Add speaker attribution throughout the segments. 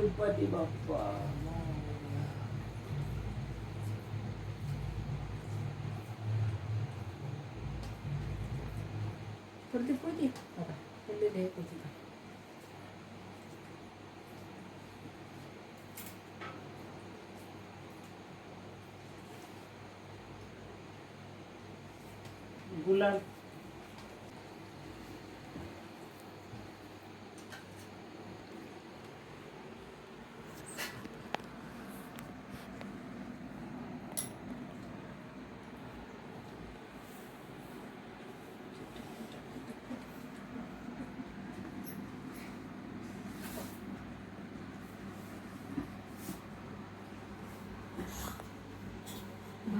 Speaker 1: गणपती बाप्पा
Speaker 2: परती पोती बघा पडलेली आहे पोती
Speaker 1: गुलाब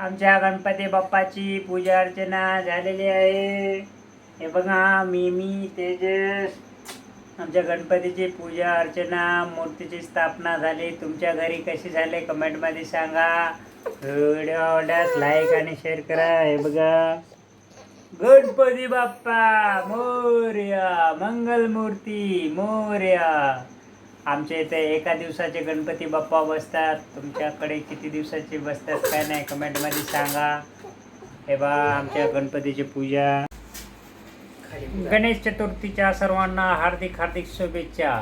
Speaker 1: आमच्या गणपती बाप्पाची पूजा अर्चना झालेली आहे. हे बघा मी मी तेजस. आमच्या गणपतीची पूजा अर्चना मूर्तीची स्थापना झाली. तुमच्या घरी कशी झाली कमेंटमध्ये सांगा. व्हिडिओ आवडल्यास लाईक आणि शेअर करा. हे बघा. गणपती बाप्पा मोर्या मंगलमूर्ती मोर्या. आमच्या इथे एका दिवसाचे गणपती बाप्पा बसतात. तुमच्याकडे किती दिवसाचे बसतात काय नाही कमेंटमध्ये सांगा. हे बा आमच्या गणपतीची पूजा. गणेश चतुर्थीच्या सर्वांना हार्दिक हार्दिक शुभेच्छा.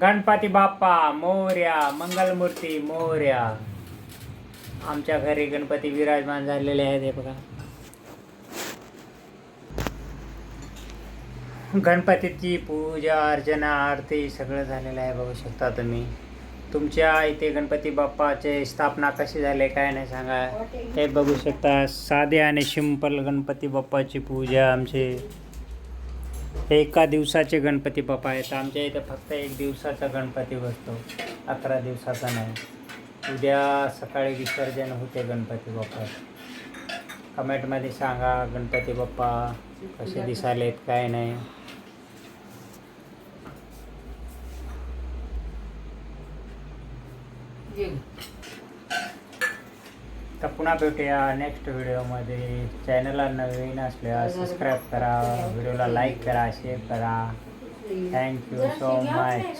Speaker 1: गणपती बाप्पा मोर्या मंगलमूर्ती मोर्या. आमच्या घरी गणपती विराजमान झालेले आहेत हे बघा. गणपतीची पूजा अर्चना आरती सगळं झालेलं आहे बघू शकता तुम्ही. तुमच्या इथे गणपती बाप्पाचे स्थापना कशी झाले काय नाही सांगा. हे बघू शकता साधे आणि सिंपल गणपती बाप्पाची पूजा आमचे. एका दिवसाचे गणपती बाप्पा आहेत. आमच्या इथे फक्त एक दिवसाचा गणपती बसतो. अकरा दिवसाचा नाही. उद्या सकाळी विसर्जन होते गणपती बाप्पा. कमेंटमध्ये सांगा गणपती बाप्पा कसे दिसालेत काय नाही. तर पुन्हा भेटूया नेक्स्ट व्हिडिओमध्ये चॅनलला नवीन असल्यास सबस्क्राईब करा. व्हिडिओला लाईक करा शेअर करा. Thank you so much